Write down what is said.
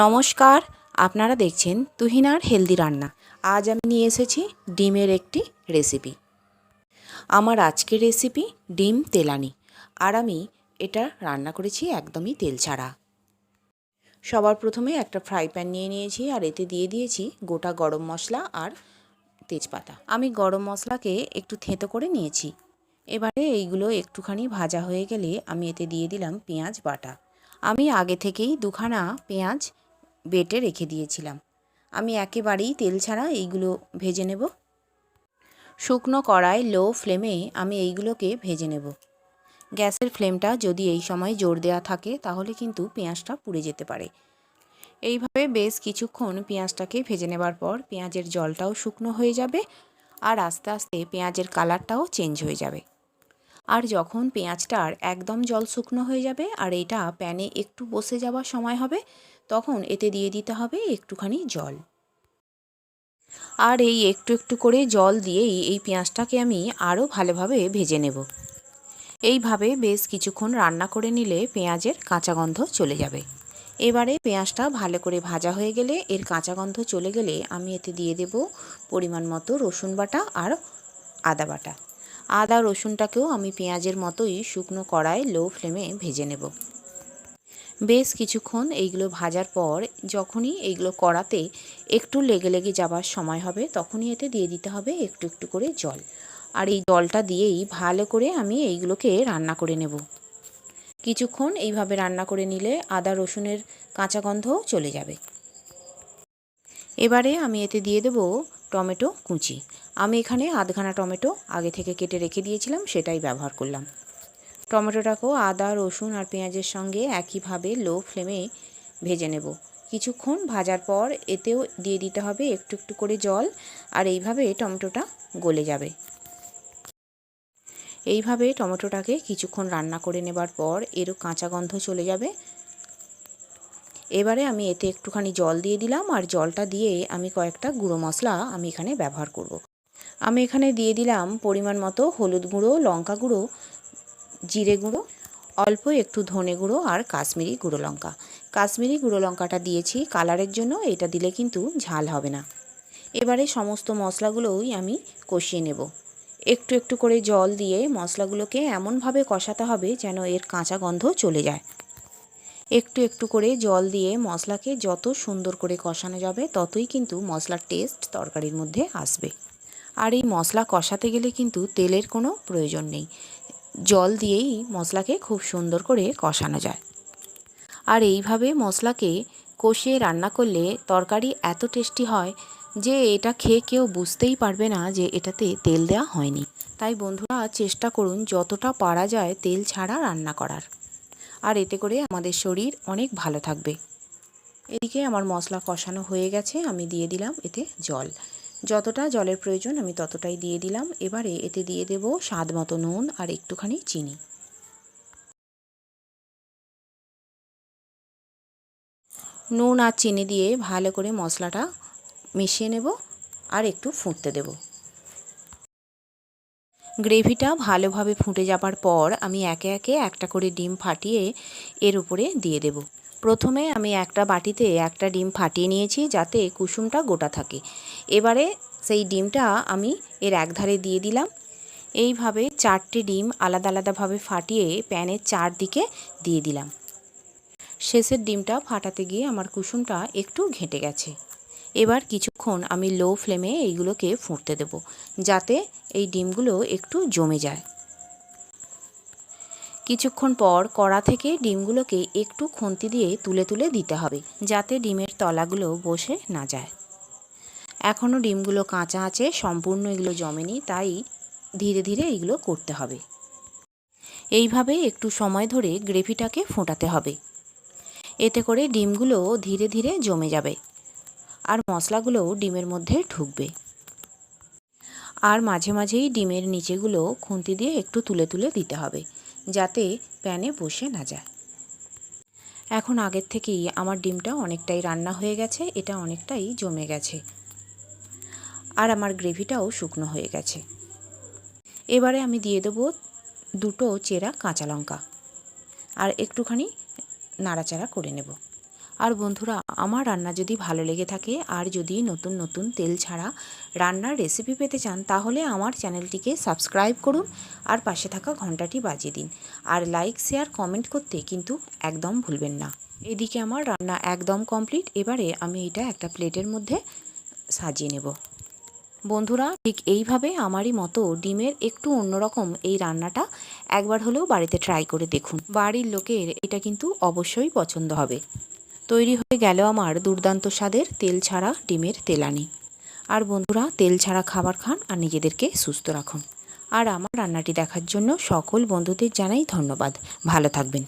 নমস্কার, আপনারা দেখছেন তুহিনার হেলদি রান্না। আজ আমি নিয়ে এসেছি ডিমের একটি রেসিপি। আমার আজকের রেসিপি ডিম তেলানি। আর আমি এটা রান্না করেছি একদমই তেল ছাড়া। সবার প্রথমে একটা ফ্রাই প্যান নিয়ে নিয়েছি আর এতে দিয়ে দিয়েছি গোটা গরম মশলা আর তেজপাতা। আমি গরম মশলাকে একটু থেঁতো করে নিয়েছি। এবারে এইগুলো একটুখানি ভাজা হয়ে গেলে আমি এতে দিয়ে দিলাম পেঁয়াজ বাটা। আমি আগে থেকেই দুখানা পেঁয়াজ বেটে রেখে দিয়েছিলাম। আমি একেবারেই তেল ছাড়া এইগুলো ভেজে নেব। শুকনো কড়াই লো ফ্লেমে আমি এইগুলোকে ভেজে নেব। গ্যাসের ফ্লেমটা যদি এই সময় জোর দেওয়া থাকে, তাহলে কিন্তু পেঁয়াজটা পুড়ে যেতে পারে। এইভাবে বেশ কিছুক্ষণ পেঁয়াজটাকে ভেজে নেবার পর পেঁয়াজের জলটাও শুকনো হয়ে যাবে আর আস্তে আস্তে পেঁয়াজের কালারটাও চেঞ্জ হয়ে যাবে। আর যখন পেঁয়াজটার একদম জল শুকনো হয়ে যাবে আর এটা প্যানে একটু বসে যাওয়ার সময় হবে তখন এতে দিয়ে দিতে হবে একটুখানি জল। আর এই একটু একটু করে জল দিয়েই এই পেঁয়াজটাকে আমি আরও ভালোভাবে ভেজে নেব। এইভাবে বেশ কিছুক্ষণ রান্না করে নিলে পেঁয়াজের কাঁচা গন্ধ চলে যাবে। এবারে পেঁয়াজটা ভালো করে ভাজা হয়ে গেলে এর কাঁচা গন্ধ চলে গেলে আমি এতে দিয়ে দেব পরিমাণ মতো রসুন বাটা আর আদা বাটা। আদা রসুনটাকেও আমি পেঁয়াজের মতোই শুকনো কড়ায় লো ফ্লেমে ভেজে নেব। বেশ কিছুক্ষণ এইগুলো ভাজার পর যখনই এইগুলো কড়াতে একটু লেগে লেগে যাবার সময় হবে, তখনই এতে দিয়ে দিতে হবে একটু একটু করে জল। আর এই জলটা দিয়েই ভালো করে আমি এইগুলোকে রান্না করে নেব। কিছুক্ষণ এইভাবে রান্না করে নিলে আদা, রসুনের কাঁচা গন্ধও চলে যাবে। এবারে আমি এতে দিয়ে দেব টমেটো কুচি। আমি এখানে আধখানা টমেটো আগে থেকে কেটে রেখে দিয়েছিলাম, সেটাই ব্যবহার করলাম। টমেটোটাকেও আদা, রসুন আর পেঁয়াজের সঙ্গে একইভাবে লো ফ্লেমে ভেজে নেব। কিছুক্ষণ ভাজার পর এতেও দিয়ে দিতে হবে একটু একটু করে জল আর এইভাবে টমেটোটা গলে যাবে। এইভাবে টমেটোটাকে কিছুক্ষণ রান্না করে নেবার পর এরও কাঁচা গন্ধ চলে যাবে। এবারে আমি এতে একটুখানি জল দিয়ে দিলাম আর জলটা দিয়ে আমি কয়েকটা গুঁড়ো মশলা আমি এখানে ব্যবহার করব। আমি এখানে দিয়ে দিলাম পরিমাণ মতো হলুদ গুঁড়ো, লঙ্কা গুঁড়ো জিরে গুঁড়ো, অল্প একটু ধনে গুঁড়ো আর কাশ্মীরি গুঁড়ো লঙ্কা। কাশ্মীরি গুঁড়ো লঙ্কাটা দিয়েছি কালারের জন্য, এটা দিলে কিন্তু ঝাল হবে না। এবারে সমস্ত মশলাগুলোই আমি কষিয়ে নেব। একটু একটু করে জল দিয়ে মশলাগুলোকে এমনভাবে কষাতে হবে যেন এর কাঁচা গন্ধ চলে যায়। একটু একটু করে জল দিয়ে মশলাকে যত সুন্দর করে কষানো যাবে, ততই কিন্তু মশলার টেস্ট তরকারির মধ্যে আসবে। আর এই মশলা কষাতে গেলে কিন্তু তেলের কোনো প্রয়োজন নেই। জল দিয়েই মশলাকে খুব সুন্দর করে কষানো যায়। আর এইভাবে মশলাকে কষিয়ে রান্না করলে তরকারি এত টেস্টি হয় যে এটা খেয়ে কেউ বুঝতেই পারবে না যে এটাতে তেল দেওয়া হয়নি। তাই বন্ধুরা, চেষ্টা করুন যতটা পারা যায় তেল ছাড়া রান্না করার। আর এতে করে আমাদের শরীর অনেক ভালো থাকবে। এদিকে আমার মশলা কষানো হয়ে গেছে, আমি দিয়ে দিলাম এতে জল। যতটা জলের প্রয়োজন আমি ততটাই দিয়ে দিলাম। এবারে এতে দিয়ে দেব স্বাদ মতো নুন আর একটুখানি চিনি। নুন আর চিনি দিয়ে ভালো করে মশলাটা মিশিয়ে নেব আর একটু ফুটতে দেব। গ্রেভিটা ভালোভাবে ফুটে যাবার পর আমি একে একে একটা করে ডিম ফাটিয়ে এর উপরে দিয়ে দেব। প্রথমে আমি একটা বাটিতে একটা ডিম ফাটিয়ে নিয়েছি যাতে কুসুমটা গোটা থাকে। এবারে সেই ডিমটা আমি এর একধারে দিয়ে দিলাম। এইভাবে চারটে ডিম আলাদা আলাদাভাবে ফাটিয়ে প্যানের চারদিকে দিয়ে দিলাম। শেষের ডিমটা ফাটাতে গিয়ে আমার কুসুমটা একটু ঘেঁটে গেছে। এবার কিছুক্ষণ আমি লো ফ্লেমে এইগুলোকে ফুটতে দেব যাতে এই ডিমগুলো একটু জমে যায়। কিছুক্ষণ পর কড়া থেকে ডিমগুলোকে একটু খুন্তি দিয়ে তুলে তুলে দিতে হবে, যাতে ডিমের তলাগুলো বসে না যায়। এখনও ডিমগুলো কাঁচা আছে, সম্পূর্ণ এগুলো জমেনি, তাই ধীরে ধীরে এগুলো করতে হবে। এইভাবে একটু সময় ধরে গ্রেভিটাকে ফোটাতে হবে। এতে করে ডিমগুলো ধীরে ধীরে জমে যাবে আর মশলাগুলোও ডিমের মধ্যে ঢুকবে। আর মাঝে মাঝেই ডিমের নিচেগুলো খুন্তি দিয়ে একটু তুলে তুলে দিতে হবে। যাতে প্যানে বসে না যায়। এখন আগের থেকেই আমার ডিমটা অনেকটাই রান্না হয়ে গেছে, এটা অনেকটাই জমে গেছে। আর আমার গ্রেভিটাও শুকনো হয়ে গেছে। এবারে আমি দিয়ে দেবো দুটো চেরা কাঁচা লঙ্কা। আর একটুখানি নাড়াচাড়া করে নেব। আর বন্ধুরা, আমার রান্না যদি ভালো লেগে থাকে আর যদি নতুন নতুন তেল ছাড়া রান্নার রেসিপি পেতে চান, তাহলে আমার চ্যানেলটিকে সাবস্ক্রাইব করুন আর পাশে থাকা ঘন্টাটি বাজিয়ে দিন। আর লাইক শেয়ার কমেন্ট করতে কিন্তু একদম ভুলবেন না। এদিকে আমার রান্না একদম কমপ্লিট এবারে আমি এটা একটা প্লেটের মধ্যে সাজিয়ে নেব। বন্ধুরা, ঠিক এইভাবে আমারই মতো ডিমের একটু অন্যরকম এই রান্নাটা একবার হলেও বাড়িতে ট্রাই করে দেখুন। বাড়ির লোকের এটা কিন্তু অবশ্যই পছন্দ হবে। তৈরি হয়ে গেল আমার দুর্দান্ত স্বাদের তেল ছাড়া ডিমের তেলানি। আর বন্ধুরা, তেল ছাড়া খাবার খান আর নিজেদেরকে সুস্থ রাখুন। আর আমার রান্নাটি দেখার জন্য সকল বন্ধুদের জানাই ধন্যবাদ। ভালো থাকবেন।